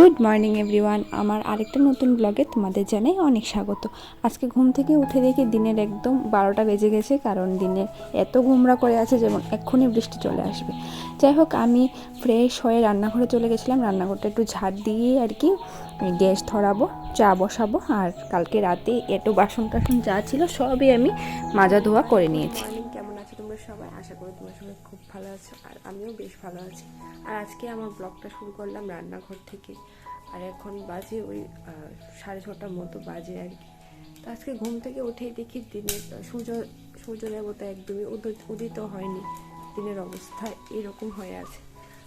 Good morning everyone আমার আরেকটা নতুন ব্লগে তোমাদের জানাই অনেক স্বাগত। আজকে ঘুম থেকে উঠে দেখি দিনের একদম বারোটা বেজে গেছে, কারণ দিনে এত ঘুমরা করে আছে যেমন এক্ষুনি বৃষ্টি চলে আসবে। যাই হোক, আমি ফ্রেশ হয়ে রান্নাঘরে চলে গেছিলাম। রান্নাঘরটা একটু ঝাড় দিয়ে আর কি গ্যাস ধরাবো, চা বসাবো, আর কালকে রাতে একটু বাসন টাসন যা ছিল সবই আমি মাজা ধোয়া করে নিয়েছি মর্নিং কেমন আছো তোমরা সবাই আশা করি তোমরা সবাই খুব ভালো আছো? আর আমিও বেশ ভালো আছি। আর আজকে আমার ব্লগটা শুরু করলাম রান্নাঘর থেকে। আর এখন বাজে ওই সাড়ে ছটার মতো বাজে আর কি। তো আজকে ঘুম থেকে উঠেই দেখি দিনের সূর্য সূর্য দেবতা একদমই উদিত- হয়নি। দিনের অবস্থা এরকম হয়ে আছে।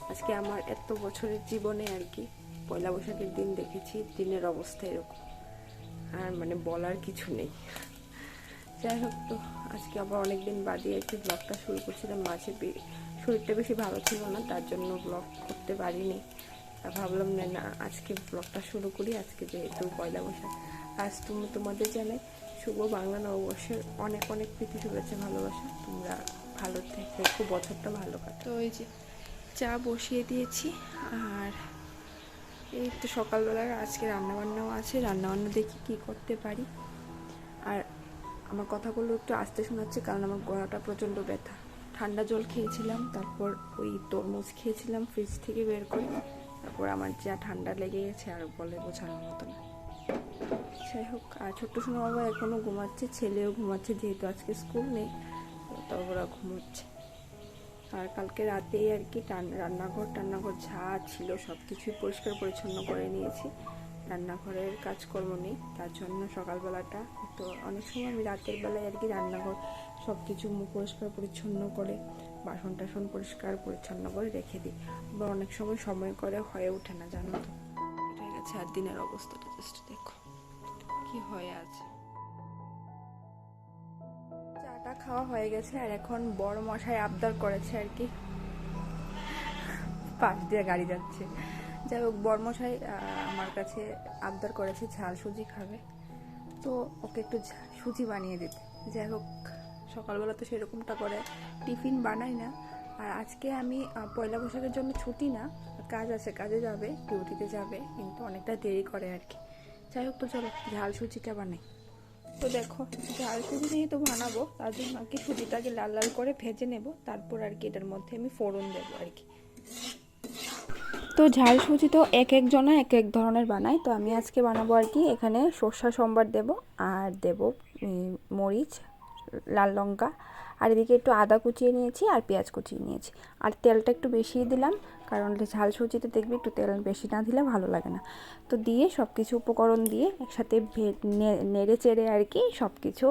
আজকে আমার এত বছরের জীবনে আর কি, পয়লা বৈশাখের দিন দেখেছি, দিনের অবস্থা এরকম। আর মানে বলার কিছু নেই। যাই হোক তো, আজকে আবার অনেকদিন বাদে কি ব্লগটা শুরু করছিলাম মাঝে শরীরটা বেশি ভালো ছিল না, তার জন্য ব্লগ করতে পারিনি। ভাবলাম না না, আজকে ব্লগটা শুরু করি, আজকে যেহেতু পয়লা বৈশাখ। আজ তুমি, তোমাদের জানাই শুভ বাংলা নববর্ষের অনেক অনেক প্রীতি, শুভেচ্ছা, ভালোবাসা। তোমরা ভালো থেকে খুব বছরটা ভালো কাটো ওই যে চা বসিয়ে দিয়েছি, আর এই তো সকালবেলা আজকে রান্নাবান্নাও আছে, রান্নাবান্না দেখি কি করতে পারি। আর আমার কথাগুলো একটু আস্তে শোনাচ্ছে, কারণ আমার গলাটা প্রচণ্ড ব্যথা। ঠান্ডা জল খেয়েছিলাম, তারপর ওই তরমুজ খেয়েছিলাম ফ্রিজ থেকে বের করে, তারপর আমার যা ঠান্ডা লেগে গেছে আর বলে বোঝানোর মতো না যাই হোক, আর ছোট্ট সোনা বাবা এখনও ঘুমাচ্ছে, ছেলেও ঘুমাচ্ছে, যেহেতু আজকে স্কুল নেই, তো ওরা ঘুমোচ্ছে। আর কালকে রাতেই আর কি রান্নাঘর টান্নাঘর যা ছিল সব কিছুই পরিষ্কার পরিচ্ছন্ন করে নিয়েছি। রান্নাঘরের কাজকর্ম নেই, তার জন্য সকালবেলাটা তো অনেক সময় আমি রাতের বেলায় আর কি রান্নাঘর সব কিছু পরিষ্কার পরিচ্ছন্ন করে, বাসন টাসন পরিষ্কার পরিচ্ছন্ন করে রেখে দিই। আবার অনেক সময় সময় করে হয়ে ওঠে না, জানো তো? এটা গেছে আর দিনের অবস্থাটা জাস্ট দেখো কি হয়ে আছে। চাটা খাওয়া হয়ে গেছে আর এখন বড় মশাই আবদার করেছে আর কি। পাশ দিয়ে গাড়ি যাচ্ছে। যাই হোক, বর্মশাই আমার কাছে আবদার করেছে ঝাল সুজি খাবে। তো ওকে একটু সুজি বানিয়ে দিতে। যাই হোক, সকালবেলা তো সেরকমটা করে টিফিন বানাই না। আর আজকে আমি পয়লা বৈশাখের জন্য ছুটি না, কাজ আছে, কাজে যাবে, ডিউটিতে যাবে, কিন্তু অনেকটা দেরি করে আর কি। যাই হোক, তো চলো, ঝাল সুজিটা বানাই। তো দেখো, ঝাল সুজি যেহেতু বানাবো, তার জন্য আর কি সুজিটাকে লাল লাল করে ভেজে নেব, তারপর আর কি এটার মধ্যে আমি ফোড়ন দেবো আর কি। তো ঝাল সুজি তো এক এক জনা এক এক ধরনের বানায়। তো আমি আজকে বানাবো আর কি, এখানে সর্ষা সম্বার দেব আর দেব মরিচ লাল লঙ্কা আর এদিকে একটু আদা কুচিয়ে নিয়েছি আর পেঁয়াজ কুচিয়ে নিয়েছি। আর তেলটা একটু বেশি দিলাম, কারণ ঝাল সুজিতে দেখবি একটু তেল বেশি না দিলে ভালো লাগে না। তো দিয়ে সব কিছু উপকরণ দিয়ে একসাথে নেড়ে চেড়ে আর কি সব কিছু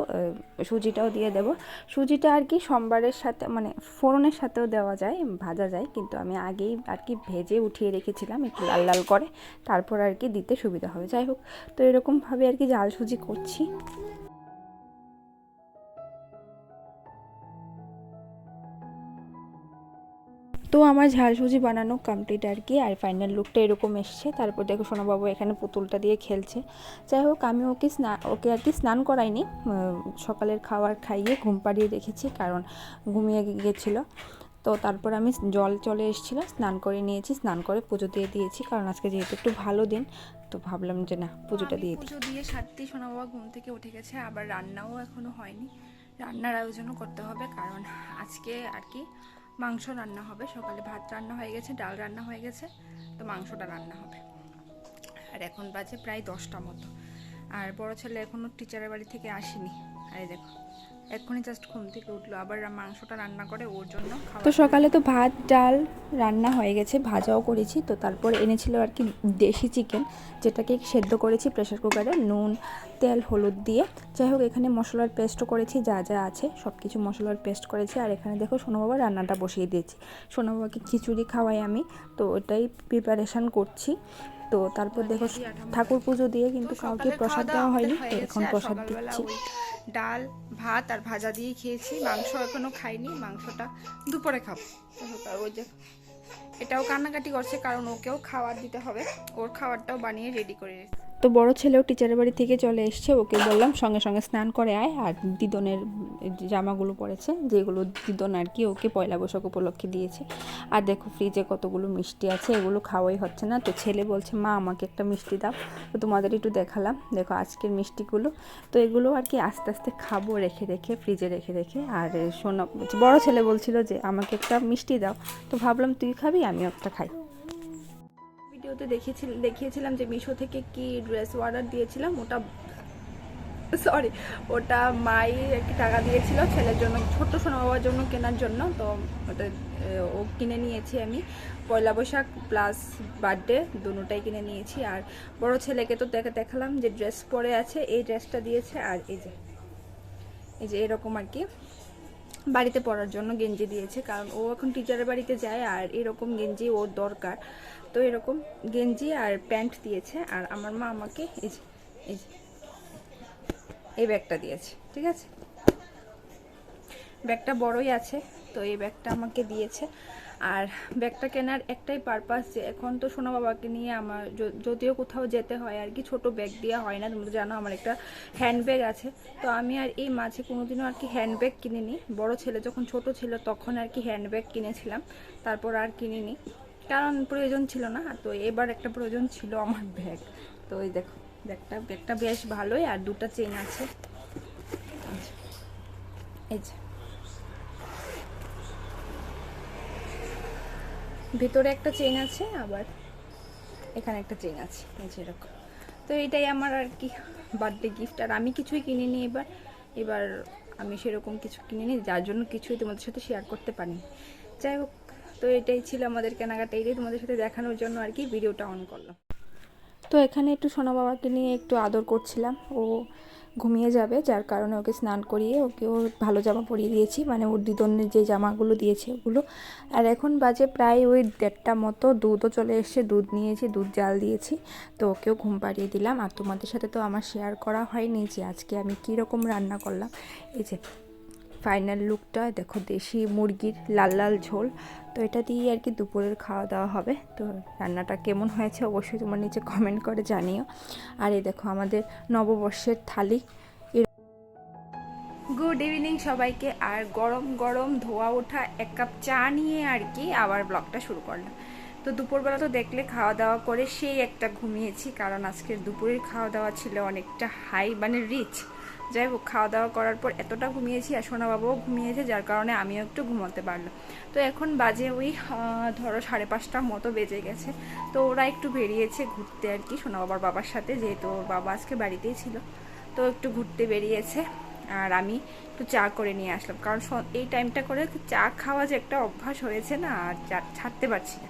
সুজিটাও দিয়ে দেব। সুজিটা আর কি সোমবারের সাথে মানে ফোড়নের সাথেও দেওয়া যায়, ভাজা যায়, কিন্তু আমি আগেই আর কি ভেজে উঠিয়ে রেখেছিলাম একটু লাল লাল করে, তারপর আর কি দিতে সুবিধা হবে। যাই হোক, তো এরকমভাবে আর কি জাল সুজি করছি। তো আমার ঝাল সুজি বানানো কমপ্লিট আর কি আর ফাইনাল লুকটা এরকম এসছে। তারপর দেখো সোনাবাবু এখানে পুতুলটা দিয়ে খেলছে। যাই হোক আমি ওকে স্নান ওকে আর কি স্নান করাইনি। সকালের খাবার খাইয়ে ঘুম পাড়িয়ে রেখেছি কারণ ঘুমিয়ে গিয়েছিল তো তারপর আমি জল চলে এসেছিল স্নান করে নিয়েছি স্নান করে পুজো দিয়ে দিয়েছি কারণ আজকে যেহেতু একটু ভালো দিন তো ভাবলাম যে না পুজোটা দিয়ে দিই। পুজো দিয়ে সারতেই সোনা বাবা ঘুম থেকে উঠে গেছে আবার রান্নাও এখনও হয়নি। রান্নার আয়োজনও করতে হবে কারণ আজকে আর কি মাংস রান্না হবে। সকালে ভাত রান্না হয়ে গেছে, ডাল রান্না হয়ে গেছে, তো মাংসটা রান্না হবে। আর এখন বাজে প্রায় দশটা মতো। আর বড় ছেলে এখনও টিচারের বাড়ি থেকে আসেনি। আরে দেখো এক্ষুনি জাস্ট ঘুম থেকে উঠল। আবার মাংসটা রান্না করে ওর জন্য তো সকালে তো ভাত ডাল রান্না হয়ে গেছে ভাজাও করেছি। তো তারপর এনেছিল আর কি দেশি চিকেন যেটাকে সেদ্ধ করেছি প্রেশার কুকারে নুন তেল হলুদ দিয়ে। যাই হোক এখানে মশলার পেস্টও করেছি যা যা আছে সব কিছু মশলার পেস্ট করেছি। আর এখানে দেখো সোনাবাবা রান্নাটা বসিয়ে দিয়েছি। সোনাবাবাকে খিচুড়ি খাওয়াই আমি তো ওটাই প্রিপারেশান করছি। তো তারপর দেখো ঠাকুর পুজো দিয়ে কিন্তু কাউকে প্রসাদ দেওয়া হয়নি তো এখন প্রসাদ দিচ্ছি। ডাল ভাত আর ভাজা দিয়ে খেয়েছি। মাংস এখনও খাইনি মাংসটা দুপুরে খাব। ওই যে এটাও কান্নাকাটি করছে কারণ ওকেও খাবার দিতে হবে। ওর খাবারটাও বানিয়ে রেডি করে। তো বড় ছেলেও টিচারের বাড়ি থেকে চলে এসছে। ওকে বললাম, সঙ্গে সঙ্গে স্নান করে আয়। আর দিদনের জামাগুলো পরেছে, যেগুলো দিদন আর কি ওকে পয়লা বৈশাখ উপলক্ষে দিয়েছে। আর দেখো ফ্রিজে কতগুলো মিষ্টি আছে, এগুলো খাওয়াই হচ্ছে না। তো ছেলে বলছে, মা, আমাকে একটা মিষ্টি দাও। তো তোমাদের একটু দেখালাম। দেখো আজকের মিষ্টিগুলো। তো এগুলো আর কি আস্তে আস্তে খাব রেখে রেখে ফ্রিজে রেখে রেখে। আর শোনা বড় ছেলে বলছিল যে, আমাকে একটা মিষ্টি দাও। তো ভাবলাম, তুই খাবি, আমিও একটা খাই। ভিডিওতে দেখিয়েছিল দেখিয়েছিলাম যে মিশো থেকে কি ড্রেস অর্ডার দিয়েছিলাম, ওটা সরি ওটা মাই একটি টাকা দিয়েছিল ছেলের জন্য, ছোট্ট সোনা বাবার জন্য কেনার জন্য। তো ওটা ও কিনে নিয়েছি আমি। পয়লা বৈশাখ প্লাস বার্থডে দুটোটাই কিনে নিয়েছি। আর বড় ছেলেকে তো দেখা দেখালাম যে ড্রেস পরে আছে, এই ড্রেসটা দিয়েছে আর এই যে এই যে এরকম আর কি। বাড়িতে পড়ার জন্য গেঞ্জি দিয়েছে, কারণ ও এখন টিচারের বাড়িতে যায় আর এরকম গেঞ্জি ওর দরকার। তো এরকম গেঞ্জি আর প্যান্ট দিয়েছে আর আমার মা আমাকে এই এই এই ব্যাগটা দিয়েছে, ঠিক আছে? ব্যাগটা বড়ই আছে, তো এই ব্যাগটা আমাকে দিয়েছে। আর ব্যাগটা কেনার একটাই পারপাস যে এখন তো সোনা বাবাকে নিয়ে আমার যদিও কোথাও যেতে হয় আর কি, ছোট ব্যাগ দেওয়া হয় না তুমি তো জানো আমার একটা হ্যান্ডব্যাগ আছে। তো আমি আর এই মাঝে কোনোদিনও আর কি হ্যান্ডব্যাগ কিনিনি। বড় ছেলে যখন ছোট ছিল তখন আর কি হ্যান্ডব্যাগ কিনেছিলাম, তারপর আর কিনিনি। কারণ প্রয়োজন ছিল না, তো এবার একটা প্রয়োজন ছিল আমার ব্যাগ তো ওই দেখো, ব্যাগটা ব্যাগটা বেশ ভালোই আর দুটো চেন আছে। এই যে। ভিতরে একটা চেইন আছে, আবার এখানে একটা চেইন আছে, এই যে এরকম। তো এটাই আমার আর কি বার্থডে গিফট আর আমি কিছুই কিনিনি এবার। এবার আমি সেরকম কিছু কিনিনি, যার জন্য কিছুই তোমাদের সাথে শেয়ার করতে পারিনি। যাই হোক, তো এটাই ছিল আমাদের কেনাকাটা। এটাই তোমাদের সাথে দেখানোর জন্য আর কি ভিডিওটা অন করলাম। তো এখানে একটু সোনা বাবাকে নিয়ে একটু আদর করছিলাম। ও ঘুমিয়ে যাবে, যার কারণে ওকে স্নান করিয়ে ওকে ওর ভালো জামা পরিয়ে দিয়েছি মানে ওর দিদনের যে জামাগুলো দিয়েছে ওগুলো। আর এখন বাজে প্রায় ওই দেড়টা মতো, দুধও চলে এসছে, দুধ নিয়েছি, দুধ জাল দিয়েছি, তো ওকেও ঘুম পাড়িয়ে দিলাম। আর তোমাদের সাথে তো আমার শেয়ার করা হয়নি যে আজকে আমি কীরকম রান্না করলাম। এই যে ফাইনাল লুকটা, দেখো দেশি মুরগির লাল লাল ঝোল। তো এটা দিয়ে আর কি দুপুরের খাওয়া দাওয়া হবে। তো রান্নাটা কেমন হয়েছে অবশ্যই তোমার নিচে কমেন্ট করে জানিও। আর এই দেখো আমাদের নববর্ষের থালি। গুড ইভিনিং সবাইকে। আর গরম গরম ধোয়া ওঠা এক কাপ চা নিয়ে আর কি আবার ব্লগটা শুরু করলাম। তো দুপুরবেলা তো দেখলে খাওয়া দাওয়া করে সেই একটা ঘুমিয়েছি, কারণ আজকের দুপুরের খাওয়া দাওয়া ছিল অনেকটা হাই মানে রিচ যাই হোক খাওয়া দাওয়া করার পর এতটা ঘুমিয়েছি, আর সোনা বাবাও ঘুমিয়েছে, যার কারণে আমিও একটু ঘুমাতে পারলাম। তো এখন বাজে ওই ধরো সাড়ে পাঁচটার মতো বেজে গেছে। তো ওরা একটু বেরিয়েছে ঘুরতে আর কি সোনা বাবার বাবার সাথে, যেহেতু বাবা আজকে বাড়িতেই ছিল। তো একটু ঘুরতে বেরিয়েছে, আর আমি একটু চা করে নিয়ে আসলাম। কারণ এই টাইমটা করে চা খাওয়া যে একটা অভ্যাস হয়েছে না, আর চা ছাড়তে পারছি না।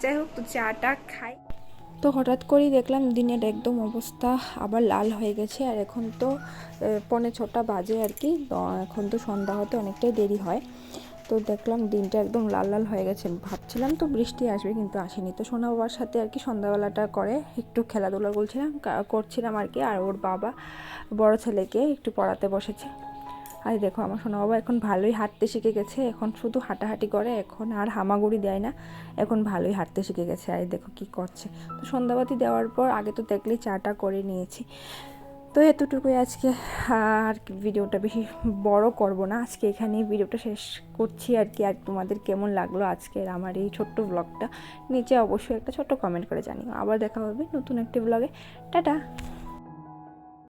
যাই হোক, তো চাটা খাই। তো হঠাৎ করেই দেখলাম দিনের একদম অবস্থা আবার লাল হয়ে গেছে। আর এখন তো পৌনে ছটা বাজে আর কি। এখন তো সন্ধ্যা হতে অনেকটাই দেরি হয়। তো দেখলাম দিনটা একদম লাল লাল হয়ে গেছে। ভাবছিলাম তো বৃষ্টি আসবে কিন্তু আসেনি। তো সোনা বাবার সাথে আর কি সন্ধ্যাবেলাটা করে একটু খেলাধুলা করছিলাম করছিলাম আর কি। আর ওর বাবা, বড় ছেলেকে একটু পড়াতে বসেছে। আর দেখো, আমার সোনা বাবা এখন ভালোই হাঁটতে শিখে গেছে। এখন শুধু হাঁটাহাঁটি করে, এখন আর হামাগুড়ি দেয় না। এখন ভালোই হাঁটতে শিখে গেছে। আর দেখো কি করছে। তো সন্ধ্যাবাতি দেওয়ার পর আগে তো দেখলেই চাটা করে নিয়েছি। তো এতটুকুই আজকে। আর ভিডিওটা বেশি বড় করব না। আজকে এখানেই ভিডিওটা শেষ করছি আর কি। আর তোমাদের কেমন লাগল আজকের আমার এই ছোট্ট ব্লগটা নিচে অবশ্যই একটা ছোট্ট কমেন্ট করে জানিও। আবার দেখা হবে নতুন একটি ব্লগে টাটা!